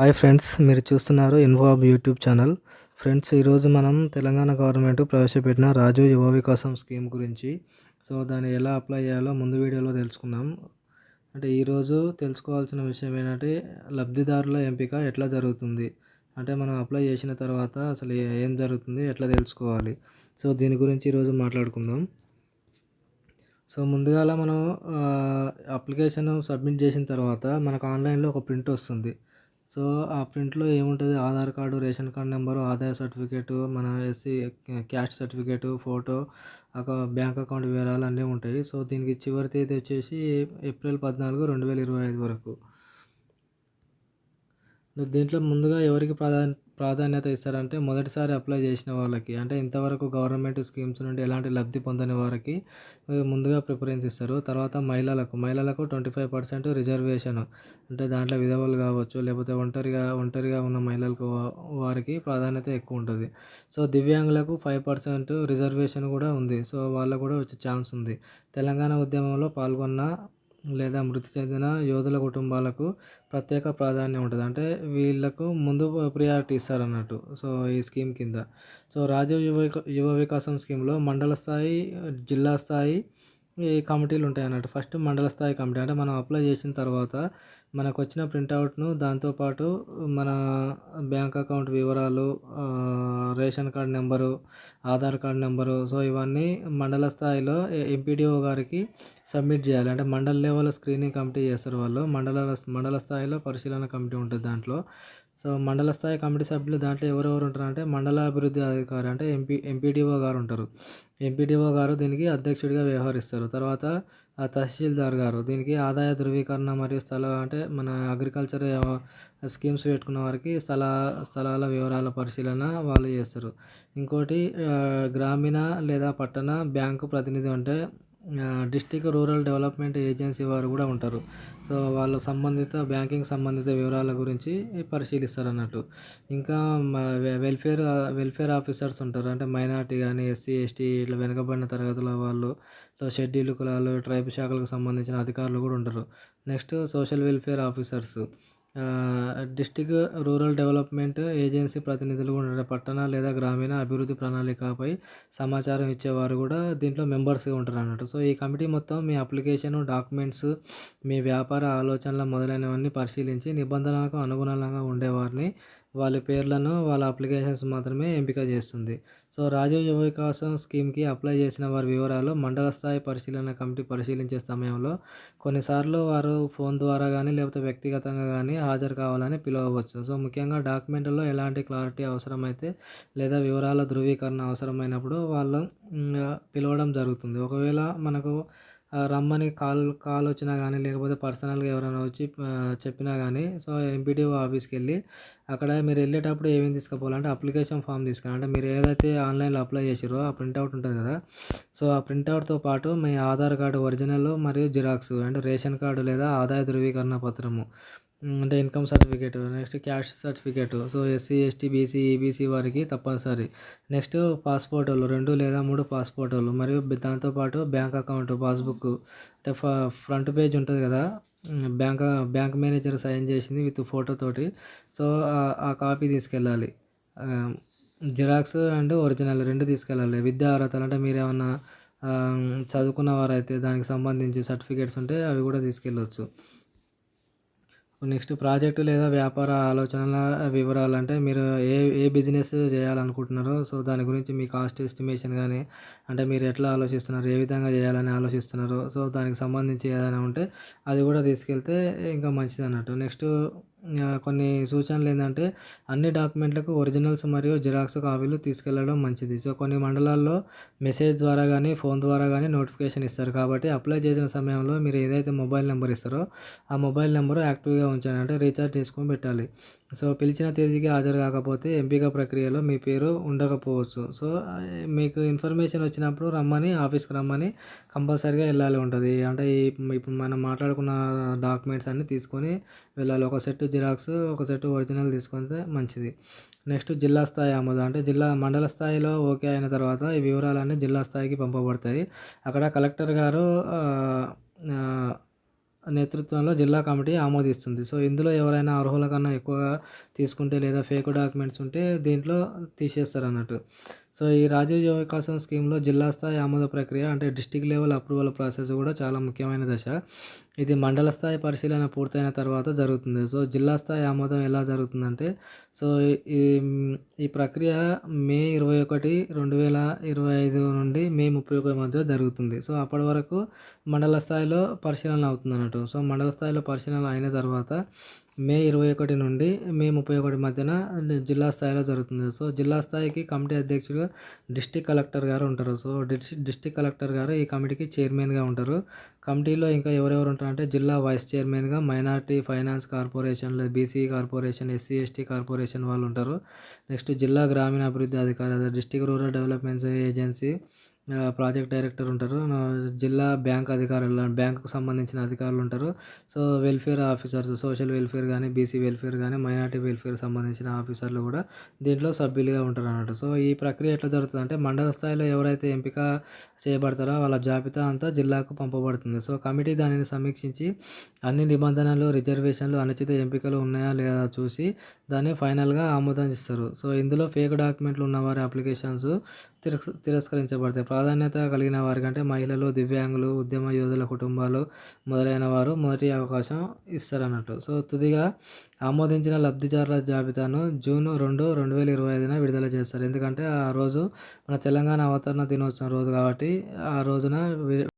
Hi friends మీరు చూస్తున్నారు ఇన్వాబ్ YouTube channel. Friends ఈరోజు మనం తెలంగాణ గవర్నమెంట్ ప్రవేశపెట్టిన రాజు యువ వికాసం స్కీమ్ గురించి. సో దాన్ని ఎలా అప్లై చేయాలో ముందు వీడియోలో తెలుసుకుందాం. అంటే ఈరోజు తెలుసుకోవాల్సిన విషయం ఏంటంటే లబ్ధిదారుల ఎంపిక ఎట్లా జరుగుతుంది? అంటే మనం అప్లై చేసిన తర్వాత అసలు ఏం జరుగుతుంది? ఎట్లా తెలుసుకోవాలి? సో దీని గురించి ఈరోజు మాట్లాడుకుందాం. సో ముందుగాల మనం అప్లికేషన్ సబ్మిట్ చేసిన తర్వాత మనకు ఆన్లైన్లో ఒక ప్రింట్ వస్తుంది. సో ఆ ప్రింట్లో ఏముంటుంది? Aadhaar card ration card number ఆదాయ సర్టిఫికేటు మన ఎస్సీ క్యాస్ట్ సర్టిఫికేటు ఫోటో ఒక బ్యాంక్ అకౌంట్ వివరాలు అన్నీ ఉంటాయి. సో దీనికి చివరి తేదీ వచ్చేసి ఏప్రిల్ పద్నాలుగు రెండు వేల ఇరవై ఐదు వరకు. దీంట్లో ముందుగా ఎవరికి ప్రాధాన్యత ప్రాధాన్యత ఇస్తారంటే మొదటిసారి అప్లై చేసిన వాళ్ళకి అంటే ఇంతవరకు గవర్నమెంట్ స్కీమ్స్ నుండి ఎలాంటి లబ్ధి పొందని వారికి ముందుగా ప్రిఫరెన్స్ ఇస్తారు. తర్వాత మహిళలకు మహిళలకు ట్వంటీ ఫైవ్ పర్సెంట్ రిజర్వేషన్ అంటే దాంట్లో విధవలు కావచ్చు లేకపోతే ఒంటరిగా ఒంటరిగా ఉన్న మహిళలకు వారికి ప్రాధాన్యత ఎక్కువ ఉంటుంది. సో దివ్యాంగులకు ఫైవ్ పర్సెంట్ రిజర్వేషన్ కూడా ఉంది. సో వాళ్ళకు కూడా వచ్చే ఛాన్స్ ఉంది. తెలంగాణ ఉద్యమంలో పాల్గొన్న లేదా మృతి చెందిన యోధుల కుటుంబాలకు ప్రత్యేక ప్రాధాన్యం ఉంటుంది. అంటే వీళ్ళకు ముందు ప్రియారిటీ ఇస్తారన్నట్టు. సో ఈ స్కీమ్ కింద. సో రాజీవ్ యువ యువ వికాసం స్కీమ్లో మండల స్థాయి జిల్లా స్థాయి ఈ కమిటీలు ఉంటాయి అన్నట్టు ఫస్ట్ మండల స్థాయి కమిటీ. అంటే మనం అప్లై చేసిన తర్వాత మనకు వచ్చిన ప్రింట్అవుట్ను దాంతోపాటు మన బ్యాంక్ అకౌంట్ వివరాలు ration card number Aadhaar card number so ఇవన్నీ మండల స్థాయిలో ఎంపీడీఓ గారికి సబ్మిట్ చేయాలి. అంటే మండల లెవెల్ స్క్రీనింగ్ కమిటీ చేస్తారు వాళ్ళు. మండల మండల స్థాయిలో పరిశీలన కమిటీ ఉంటుంది దాంట్లో. సో మండల స్థాయి కమిటీ సభ్యులు దాంట్లో ఎవరెవరు ఉంటారు అంటే మండల అభివృద్ధి అధికారి అంటే ఎంపీ ఎంపీడీఓ గారు ఉంటారు. ఎంపీడీఓ గారు దీనికి అధ్యక్షుడిగా వ్యవహరిస్తారు. తర్వాత తహసీల్దార్ గారు దీనికి ఆదాయ ధృవీకరణ మరియు స్థల అంటే మన అగ్రికల్చర్ స్కీమ్స్ పెట్టుకున్న వారికి స్థల స్థలాల వివరాల పరిశీలన వాళ్ళు చేస్తారు. ఇంకోటి గ్రామీణ లేదా పట్టణ బ్యాంకు ప్రతినిధి అంటే డిస్టిక్ రూరల్ డెవలప్మెంట్ ఏజెన్సీ వారు కూడా ఉంటారు. సో వాళ్ళు సంబంధిత బ్యాంకింగ్ సంబంధిత వివరాల గురించి పరిశీలిస్తారు అన్నట్టు ఇంకా వెల్ఫేర్ వెల్ఫేర్ ఆఫీసర్స్ ఉంటారు. అంటే మైనార్టీ కానీ ఎస్సీ ఎస్టీ ఇట్లా వెనుకబడిన తరగతుల వాళ్ళు షెడ్యూల్ కులాలు ట్రైబ్ శాఖలకు సంబంధించిన అధికారులు కూడా ఉంటారు. Next social welfare officers. District rural development agency ప్రతినిధులు ఉంటారు. పట్టణ లేదా గ్రామీణ అభివృద్ధి ప్రణాళికపై సమాచారం ఇచ్చేవారు కూడా దీంట్లో మెంబర్స్గా ఉంటారు అన్నట్టు. సో ఈ కమిటీ మొత్తం మీ అప్లికేషన్ డాక్యుమెంట్స్ మీ వ్యాపార ఆలోచనలు మొదలైనవన్నీ పరిశీలించి నిబంధనలకు అనుగుణంగా ఉండేవారిని. వాళ్ళ పేర్లను వాళ్ళ అప్లికేషన్స్ మాత్రమే ఎంపిక చేస్తుంది. సో రాజీవ్ యువ వికాసం స్కీమ్కి అప్లై చేసిన వారి వివరాలు మండల స్థాయి పరిశీలన కమిటీ పరిశీలించే సమయంలో కొన్నిసార్లు వారు ఫోన్ ద్వారా కానీ లేకపోతే వ్యక్తిగతంగా కానీ హాజరు కావాలని పిలవవచ్చు. సో ముఖ్యంగా డాక్యుమెంట్లో ఎలాంటి క్లారిటీ అవసరమైతే లేదా వివరాల ధృవీకరణ అవసరమైనప్పుడు వాళ్ళు పిలవడం జరుగుతుంది. ఒకవేళ మనకు రమ్మని కాల్ కాల్ వచ్చినా కానీ లేకపోతే పర్సనల్గా ఎవరైనా వచ్చి చెప్పినా కానీ సో ఎంపీడీఓ ఆఫీస్కి వెళ్ళి అక్కడ మీరు వెళ్ళేటప్పుడు ఏమేమి తీసుకుపోవాలంటే అప్లికేషన్ ఫామ్ తీసుకురా అంటే మీరు ఏదైతే ఆన్లైన్లో అప్లై చేసిరో ఆ ప్రింట్అవుట్ ఉంటుంది కదా. సో ఆ ప్రింట్అవుట్తో పాటు మీ ఆధార్ కార్డు ఒరిజినల్ మరియు జిరాక్స్ అంటే రేషన్ కార్డు లేదా ఆదాయ ధృవీకరణ పత్రము. అంటే income certificate next caste certificate so SC ST BC EBC వారికి తప్పనిసరి. నెక్స్ట్ పాస్పోర్టులు రెండు లేదా మూడు పాస్పోర్టులు మరియు దాంతోపాటు బ్యాంక్ అకౌంట్ పాస్బుక్ అంటే ఫ్రంట్ పేజ్ ఉంటుంది కదా బ్యాంక్ బ్యాంక్ మేనేజర్ సైన్ చేసింది విత్ ఫోటో తోటి. సో ఆ కాపీ తీసుకెళ్ళాలి. జిరాక్స్ అండ్ ఒరిజినల్ రెండు తీసుకెళ్ళాలి. విద్యా అర్హతలు అంటే మీరు ఏమన్నా చదువుకున్న వారైతే దానికి సంబంధించి సర్టిఫికేట్స్ ఉంటే అవి కూడా తీసుకెళ్ళవచ్చు నెక్స్ట్ ప్రాజెక్టు లేదా వ్యాపార ఆలోచనల వివరాలు అంటే మీరు ఏ ఏ బిజినెస్ చేయాలనుకుంటున్నారో సో దాని గురించి మీ కాస్ట్ ఎస్టిమేషన్ కానీ అంటే మీరు ఎట్లా ఆలోచిస్తున్నారు ఏ విధంగా చేయాలని ఆలోచిస్తున్నారు సో దానికి సంబంధించి ఏదైనా ఉంటే అది కూడా తీసుకెళ్తే ఇంకా మంచిది అన్నట్టు నెక్స్ట్ కొన్ని సూచనలు ఏంటంటే అన్ని డాక్యుమెంట్లకు ఒరిజినల్స్ మరియు జిరాక్స్ కాపీలు తీసుకెళ్ళడం మంచిది. సో కొన్ని మండలాల్లో మెసేజ్ ద్వారా కానీ ఫోన్ ద్వారా కానీ నోటిఫికేషన్ ఇస్తారు. కాబట్టి అప్లై చేసిన సమయంలో మీరు ఏదైతే మొబైల్ నెంబర్ ఇస్తారో ఆ మొబైల్ నెంబర్ యాక్టివ్గా ఉంచాలి. అంటే రీఛార్జ్ చేసుకొని పెట్టాలి. సో పిలిచిన తేదీకి హాజరు కాకపోతే ఎంపిక ప్రక్రియలో మీ పేరు ఉండకపోవచ్చు. సో మీకు ఇన్ఫర్మేషన్ వచ్చినప్పుడు రమ్మని ఆఫీస్కి రమ్మని కంపల్సరీగా వెళ్ళాలి ఉంటుంది. అంటే ఇప్పుడు మనం మాట్లాడుకున్న డాక్యుమెంట్స్ అన్నీ తీసుకొని వెళ్ళాలి. ఒక సెట్ జిరాక్స్ ఒక సెట్ ఒరిజినల్ తీసుకుంటే మంచిది. నెక్స్ట్ జిల్లా స్థాయి ఆమోదం. అంటే జిల్లా మండల స్థాయిలో ఓకే అయిన తర్వాత ఈ వివరాలన్నీ జిల్లా స్థాయికి పంపబడతాయి. అక్కడ కలెక్టర్ గారు నేతృత్వంలో జిల్లా కమిటీ ఆమోదిస్తుంది. సో ఇందులో ఎవరైనా అర్హుల కన్నా ఎక్కువగా తీసుకుంటే లేదా ఫేక్ డాక్యుమెంట్స్ ఉంటే దీంట్లో తీసేస్తారు అన్నట్టు. సో ఈ రాజీవ్ యువ వికాసం స్కీమ్లో జిల్లా స్థాయి ఆమోద ప్రక్రియ అంటే డిస్టిక్ లెవెల్ అప్రూవల్ ప్రాసెస్ కూడా చాలా ముఖ్యమైన దశ. ఇది మండల స్థాయి పరిశీలన పూర్తయిన తర్వాత జరుగుతుంది. సో జిల్లా స్థాయి ఆమోదం ఎలా జరుగుతుందంటే సో ఈ ఈ ప్రక్రియ మే ఇరవై ఒకటి రెండు వేల ఇరవై ఐదు నుండి మే ముప్పై ఒకటి మధ్య జరుగుతుంది. సో అప్పటి వరకు మండల స్థాయిలో పరిశీలన అవుతుంది అన్నట్టు సో మండల స్థాయిలో పరిశీలన అయిన తర్వాత మే ఇరవై ఒకటి నుండి మే ముప్పై ఒకటి మధ్యన జిల్లా స్థాయిలో జరుగుతుంది. సో జిల్లా స్థాయికి కమిటీ అధ్యక్షుడు డిస్టిక్ కలెక్టర్ గారు ఉంటారు. సో డిస్టిక్ కలెక్టర్ గారు ఈ కమిటీకి చైర్మన్గా ఉంటారు. కమిటీలో ఇంకా ఎవరెవరు ఉంటారంటే జిల్లా వైస్ చైర్మన్గా minority finance corporation BC corporation SC ST corporation వాళ్ళు ఉంటారు. నెక్స్ట్ జిల్లా గ్రామీణ అభివృద్ధి అధికారి district rural developments agency project director ఉంటారు. జిల్లా బ్యాంక్ అధికారులు బ్యాంకుకు సంబంధించిన అధికారులు ఉంటారు. So welfare officers social welfare కానీ బీసీ వెల్ఫేర్ కానీ మైనార్టీ వెల్ఫేర్ సంబంధించిన ఆఫీసర్లు కూడా దీంట్లో సభ్యులుగా ఉంటారు అన్నట్టు సో ఈ ప్రక్రియ ఎట్లా జరుగుతుంది అంటే మండల స్థాయిలో ఎవరైతే ఎంపిక చేయబడతారో వాళ్ళ జాబితా అంతా జిల్లాకు పంపబడుతుంది. సో కమిటీ దానిని సమీక్షించి అన్ని నిబంధనలు రిజర్వేషన్లు అనుచిత ఎంపికలు ఉన్నాయా లేదా చూసి దాన్ని ఫైనల్గా ఆమోదం ఇస్తారు. సో ఇందులో ఫేక్ డాక్యుమెంట్లు ఉన్నవారి అప్లికేషన్స్ తిరస్ తిరస్కరించబడతాయి. ప్రాధాన్యత కలిగిన వారికంటే మహిళలు దివ్యాంగులు ఉద్యమ యోధుల కుటుంబాలు మొదలైన వారు మొదటి అవకాశం ఇస్తారన్నట్టు. సో తుదిగా ఆమోదించిన లబ్ధిదారుల జాబితాను జూన్ రెండు రెండు వేల ఇరవై ఐదున విడుదల చేస్తారు. ఎందుకంటే ఆ రోజు మన తెలంగాణ అవతరణ దినోత్సవం రోజు కాబట్టి ఆ రోజున